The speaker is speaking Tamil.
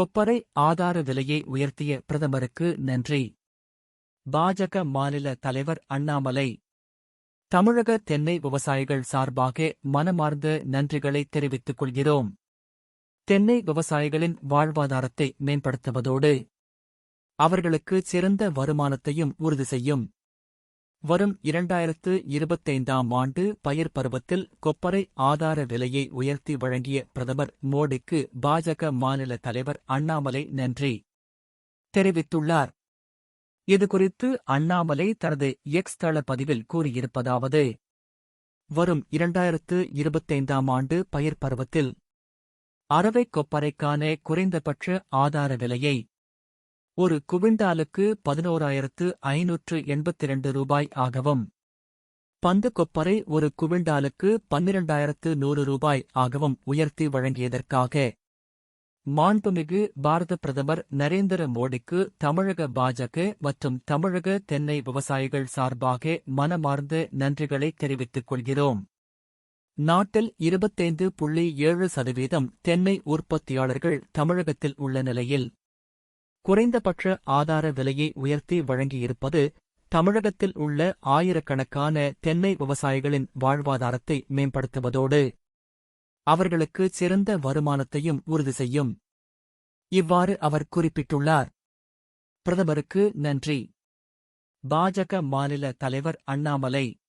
கொப்பரை ஆதார விலையை உயர்த்திய பிரதமருக்கு நன்றி. பாஜக மாநில தலைவர் அண்ணாமலை. தமிழக தென்னை விவசாயிகள் சார்பாக மனமார்ந்த நன்றிகளை தெரிவித்துக் கொள்கிறோம். தென்னை விவசாயிகளின் வாழ்வாதாரத்தை மேம்படுத்துவதோடு அவர்களுக்கு சிறந்த வருமானத்தையும் உறுதி செய்யும். வரும் இரண்டாயிரத்து இருபத்தைந்தாம் ஆண்டு பயிர் பருவத்தில் கொப்பரை ஆதார விலையை உயர்த்தி வழங்கிய பிரதமர் மோடிக்கு பாஜக மாநில தலைவர் அண்ணாமலை நன்றி. தெரிவித்துள்ளார். இதுகுறித்து அண்ணாமலை தனது எக்ஸ் தள பதிவில் கூறியிருப்பதாவது வரும் இரண்டாயிரத்து இருபத்தைந்தாம் ஆண்டு பயிர் பருவத்தில் அறவை கொப்பரைக்கான குறைந்தபட்ச ஆதார விலையை ஒரு குவிண்டாலுக்கு பதினோராயிரத்து ஐநூற்று எண்பத்திரண்டு ரூபாய் ஆகவும் பந்து கொப்பரை ஒரு குவிண்டாலுக்கு பன்னிரண்டாயிரத்து நூறு ரூபாய் ஆகவும் உயர்த்தி வழங்கியதற்காக மாண்புமிகு பாரத பிரதமர் நரேந்திர மோடிக்கு தமிழக பாஜக மற்றும் தமிழக தென்னை விவசாயிகள் சார்பாக மனமார்ந்த நன்றிகளை தெரிவித்துக் கொள்கிறோம். நாட்டில் இருபத்தைந்து புள்ளி ஏழு சதவீதம் தென்னை உற்பத்தியாளர்கள் தமிழகத்தில் உள்ள நிலையில் குறைந்தபட்ச ஆதார விலையை உயர்த்தி வழங்கியிருப்பது தமிழகத்தில் உள்ள ஆயிரக்கணக்கான தென்னை விவசாயிகளின் வாழ்வாதாரத்தை மேம்படுத்துவதோடு அவர்களுக்கு சிறந்த வருமானத்தையும் உறுதி செய்யும். இவ்வாறு அவர் குறிப்பிட்டுள்ளார். பிரதமருக்கு நன்றி. பாஜக மாநில தலைவர் அண்ணாமலை